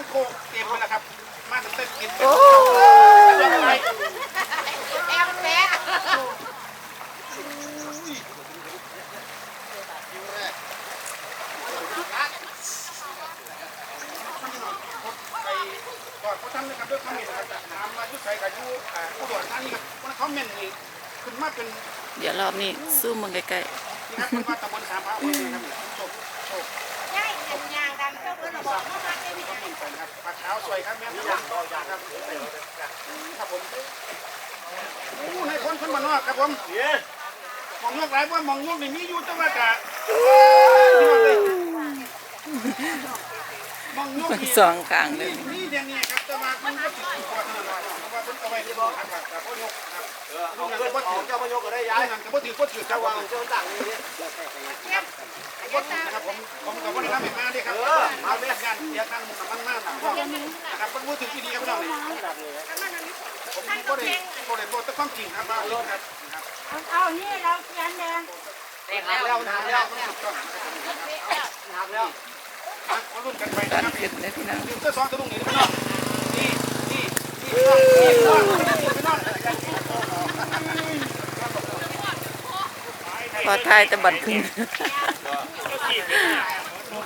งโคกเต็มไปแล้วครับ มาตั้งแต่กินโอ้อะไรแอบแปะไปก่อนเขาทำนะครับด้วยคอมเมนต์นะครับถามมายุใส่กับยุอ่าอุดรธานีครับวันคอมเมนต์นี่ขึ้นมาเป็นเดี๋ยวรอบนี้ซูมมึงใกล้นี่ครับเป็นว่าตำบลสามพระองค์นะครับโชคโชคย่ายเป็นยา งดันเจ้าเพื่อนบอกว่ามาเต็มคอมเมนต์ไปนะครับปลาขาวสวยครับแม่ทุกอย่างต่อย่างครับครับผมโอ้ในคนคนบ้านนอกครับผมมองยกหลายว่ามองยกนี่มีอยู่จังหวัดกะมองยกๆทั้งนี่ สองข้างเลยนี่เดี๋ยวนี้ครับแต่ว่ามันก็ติดตัวขนาดนั้นเพราะว่าเพิ่นเอาไว้ที่บ่ครับครับพ่อยกครับลูกนั้นก็บ่ถือเจ้าพยกก็ได้ลูย้ายกนั้นก็บ่ถือบ่ถือครับวาว่างเจ้าต่างนี่บ่ถือนะครับผมผมก็บ่ได้ทำให้มาเด้ครับมาแม่งานเสียทางมันมากนะครับเพิ่นบ่ถือที่ดีครับน้องนี่ผมบ่ได้บ่ได้บ่แต่ความจริงครับว่าเรื่องครับครับเอานี่เราเขียนแดงหักแล้วหักแล้วถูกต้องนะครับหักแล้ว มาลุ้นกันไปนะครับขึ้นเลยพี่น้องเสื้อซ้อนตะลุงนี่พี่น้องนี่นี่นี่พี่น้องนี่พี่น้องพอทายแต่บัดขึ้น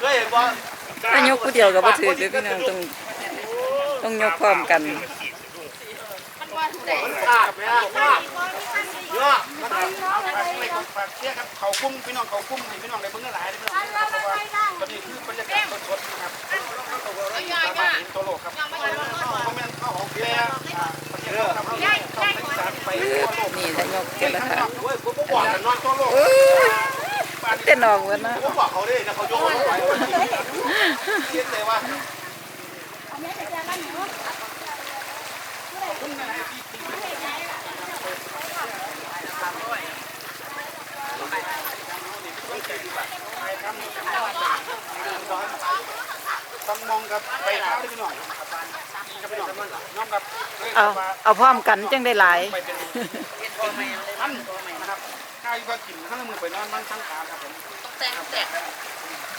เคยเห็นว่าถ้ายกผู้เดียวก็บ่ถือเลยพี่น้องต้องต้องยกพร้อมกันขาดไหมฮะขาดเยอะฝากฝากเชียร์ครับเขาคุ้มพี่น้องเขาคุ้มให้พี่น้องได้เบิ่งหลายๆพี่น้องเพราะว่าตอนนี้คือบรรยากาศสดๆนะครับสามารถเห็นตัวโลกครับคอมเมนต์เข้าของแกประเทศเราครับต้องไปสารไปทั่วโลกนี่ถ้ายกเสร็จแล้วค่ะเว้ยผมบอกกันเนาะทั่วโลกโอ้ยเต้นออกหนะผมบอกเขาดินะเขายกเขาไปคิดเลยว่าคุ้มนะที่ต้องมองกับไป เท้าที่พี่น้องกับพี่น้องน้องกับเอาเอาพร้อมกันจังได้หลายไปเป็นท่านนะครับข้าวอยู่ก็กินข้างมือไปนอนมันทั้งขาครับผมแต่งแต่ง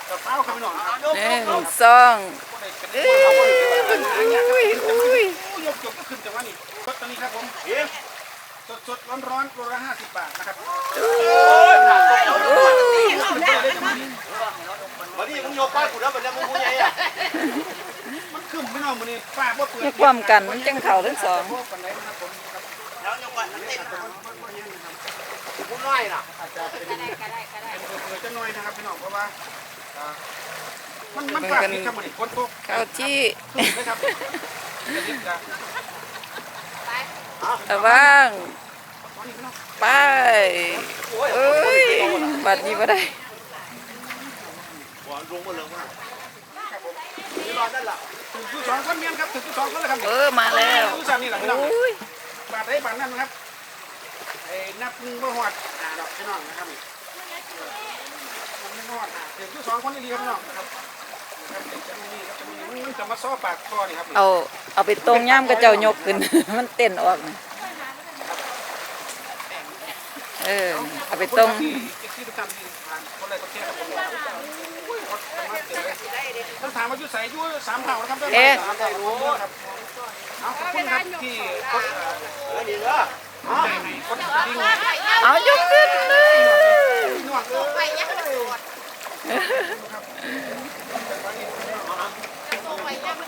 กับเท้าครับพี่น้องครับหนึ่งสองเอ้ยอุ้ยอุ้ยยกจบก็ขึ้นจังหวะนี้รถตอนนี้ครับผมสดสดร้อนร้อนโลละห้าสิบบาทนะครับวันนี้มึงยกป้ายกูแล้วมันจะมึงกูใหญ่อะมัน ขึ้นพี่น้องมันนี่ฟ้าบ่เปิดยกพร้อมกันมันจังเข่าทั้งสองพวกปันไหนนะครับผมครับแล้วยกวันนั้นเต้นกูน้อยน่ะอาจจะเป็นเป็นเปิดจะน้อยนะครับพี่น้องเพราะว่ามันมันฟ้าผิดครับมันนี่คนตกเข้าที่ขึ้นนะครับจะรีบจะระวังตอนนี้พี่น้องไปโอ้ยเอ้ยบัดนี้บ่ได้หัวลงมาเลยว่าครับผมนี่รอนั่นแหละ ถึงที่สองคนเมียนครับถึงที่สองคนแล้วครับเออมาแล้วที่สามนี่แหละพี่น้องอุ้ยบาทได้บาทนั่นนะครับไอ้นับหนึ่งบ่หอดอ่าดอกพี่น้องนะครับนี่นับหนึ่งบ่หอดอ่าถึงที่สองคนดีครับพี่น้องนะครับครับเด็กจะมีครับจะมีมันจะมาซ้อปากคอนี่ครับนี่เอาเอาไปตรงย่ามกระเจ้ายกขึ้น มันเต้นออกนะเออเอาไปตรงที่ที่ทุกท่านที่ผ่านคนใดคนแก่ค ต้องถามว่าอยู่ใส่อยู่สามเผ่านะครับสามเท่ารู้ครับเอาขอบคุณครับที่เออนี่เด้อเอายกขึ้นเลย นวดเลย ไปยังมันปวด ครับ ตัวไปยังมัน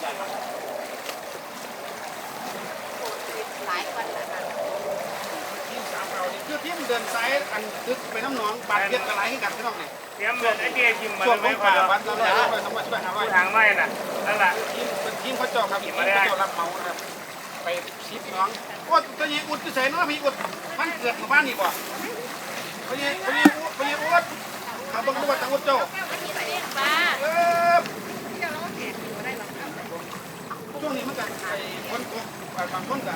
หลายวันแล้วนะ ทีมสามเท่านี่คือทีมเดินสายอันดึกไป น้ำหนองบาดเจ็บอะไรให้กันพี่น้องเนี่ยเตรียมเงินไอ้เดียกิมมาช่วงไม่ของพอป่าแล้ววัดเราได้ไปสมัครช่วยหาไว้ทางไม่น่ะนั่นแหละทีมเป็นทีมเขาเจาะครับทีมเขาเจาะรับเหมานะครับไปชิปน้องโอ้ตัวนี้อุดจะใส่น้องพี่อุดมันเกิดหมู่บ้านนี่บ่พยี่พยี่อุดพยี่อุดเขาบังคับว่าจังอุดเจ้าป้าเออช่วงนี้มันก็ไอ้คนตก บางคนก็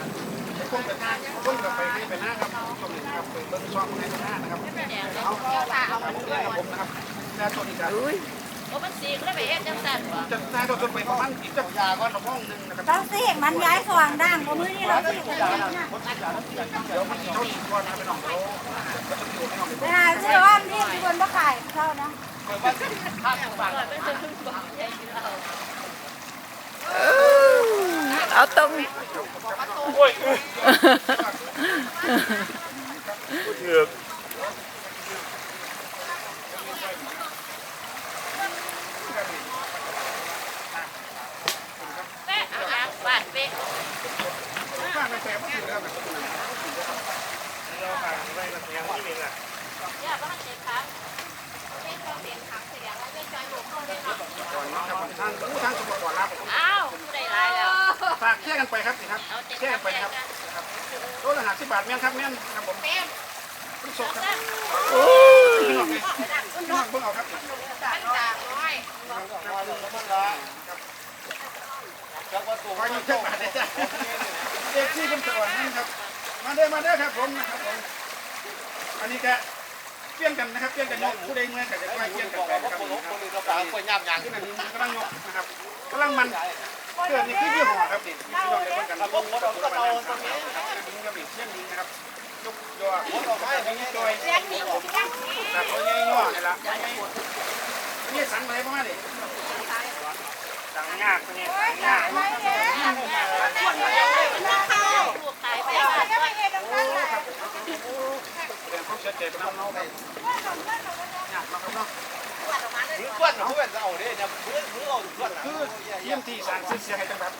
คนก็ทาคนก็ไปไปหน้าครับช่วงนี้นะครับไปเบิ่งช่องให้ไปหน้านะครับเอาเอาเอาเรื่องกับผมนะครับแต่ตัวนี้ก็อุ้ยโอ้มันสีก็ได้ไปเอ็ดจังสันบ่จะทายตัวไปประมาณอีกจักรยาก็ระห้องนึงนะครับต้องเราสิมันย้ายสว่างด่างกว่ามือนี่เราเสียงเดี๋ยวมันเท่าอีกก่อนนะไปน้องเดี๋ยวก็จะอยู่ให้น้องไปหาซื้อว่าที่ที่บนบ่ขายเขานะเอ เอาตรง โอ้ยพูดถึง แม่เอายางบาดเป๊ะ ข้างในแปลงมันคือครับ เราผ่านไปกับเสียงที่นี่แหละ อย่าบ้านเจ็บครับเล่นก็เสียงขังเสียงแล้วเล่นจอยหลวงพ่อเลยเนาะ ก่อนนะครับทางทางสมุทรก่อนรับ อ้าวผู้ใดร้ายแล้ว ฝาก แช่กันไปครับสิครับเอาเจ็บแช่กักันนไปแยคกรับกันโลละห้าสิบบาทแม่นครับแม่นครับผมเต็มผู้สดครับโอ้ยพี่น้องเลยพี่น้องเบิ่งเอาครับมันจากน้อยขออยู่เท่าบาทเลยจ้ะเด็กที่เป็นสวรรค์นั่นครับ มาเด้อมาเด้อครับผมนะครับผมอันนี้ก็ เปลี่ยนกันนะครับเปลี่ยนกันยกผู้ใดเมื่อยก็จะไปเปลี่ยนกันไปครับผมครับที่นั่นกำลังยกนะครับกำลังมันเกิดนี่คือยี่ห้อครับนี่พี่น้องได้เบิ่งกันครับผมก็ต้องเอาตรงนี้ครับนี่ครับเชี่ยนนี้นะครับยกยอหัวต่อไปอย่างดยเสีนี้เสียงนี้แบบตัวใหญ่ย่อนี่ละนี่สั่งไปประมาณนี้สั่งยากคนนี้สั่งยากลูกตายไปแล้ว แสดงความเสียใจไปน้ำเนาครับยากมากครับเนาะมือควันเขาเป็นเอาเด้เนี่ยมือมือเอาควันคือทีมที่สร้างชื่อเสียงให้จังหวัด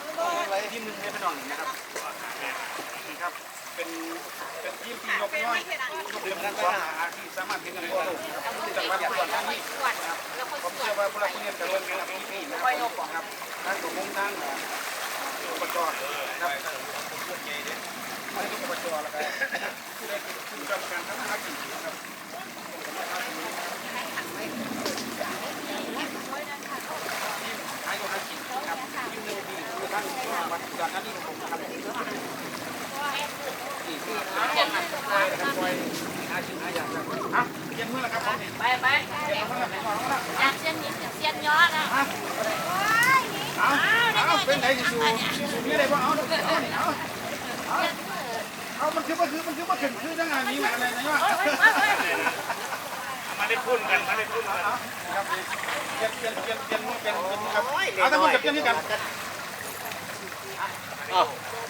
ทีมหนึ่งในพี่น้องนะครับนี่ครับเป็นเป็นทีมที่ยกย่อยยกเดือนนั้นสองหาที่สามารถเป็นกันทั่วโลกนะครับที่จังหวัดอุดรธานีนะครับผมเชื่อว่าพวกเราเรียนกันเรื่องนะครับที่นี่นะครับทางตัวมุ่งทางอบจนะครับ ไม่ต้องอบจแล้วกันผู้ใดเป็นผู้กำกับการพัฒนากิจนะครับหายตัวหากินนะครับทีมหนึ่งที่คือทางจังหวัดอุดรธานีของผมนะครับ นี่คืออาชีพควายนะครับควายอาชีพอาอย่างครับอ่ะเย็นเมื่อไรครับผมนี่ ไปไป เย็นเมื่อไรไหนก่อนแล้ว อยากเสียงนี้เสียงย้อนะ อ่ะเอาเอาเป็นไหนสิสูสูนี่อะไรบ้างเอาเอานี่เอา เอามันคือมันคือมันคือมันขึ้นคือจังไงมีอะไรนะย่อมาได้พุ่นกันมาได้พุ่นกันครับเปลี่ยนเปลี่ยนเปลี่ยนเปลี่ยนเปลี่ยนเป็นครับเอาทั้งหมดกับเปลี่ยนนี่กัน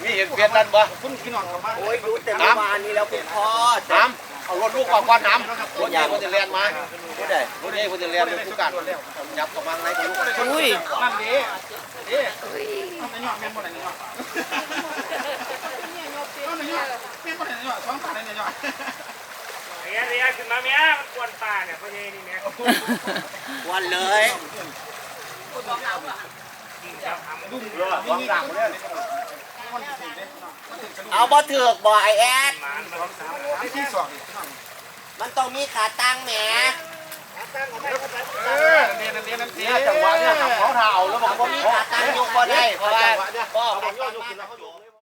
มีเห็นเปลี่ยนนั่นบ่คุณพี่น้องเข้ามาโอ้ยดูแต่เมื่อวานนี้แล้วคุณพ่อน้ำเอารถลูกมาควันน้ำรถใหญ่คนจะเรียนมาผู้ใดรถใหญ่คนจะเรียนเป็นผู้การยับกับมังในคนลูกอุ้ยนั่นดีดีเอาในย่อแม่นบ่ไหนในย่อเอาในย่อแม่นบ่ไหนในย่อสองตาในย่อ เรีย เรียขึ้นมาเมียมันกวนตาเนี่ยพ่อเยนี่เนี่ยวันเลยดุ้งรอวางหลังเลยมันถึงเด้มันถึงกระดูกเอาบ่เถือกบ่ไอแอดหมานสองสามไอ้ที่สองนี่พี่น้องมันต้องมีขาตั้งแหมเออเรียนเรียนเรียนจังหวะเนี่ยเขาเท้าแล้วบอกว่ามีขาตั้งยกบ่ได้เพราะว่าพ่อผมโยกกินแล้วเขาโยก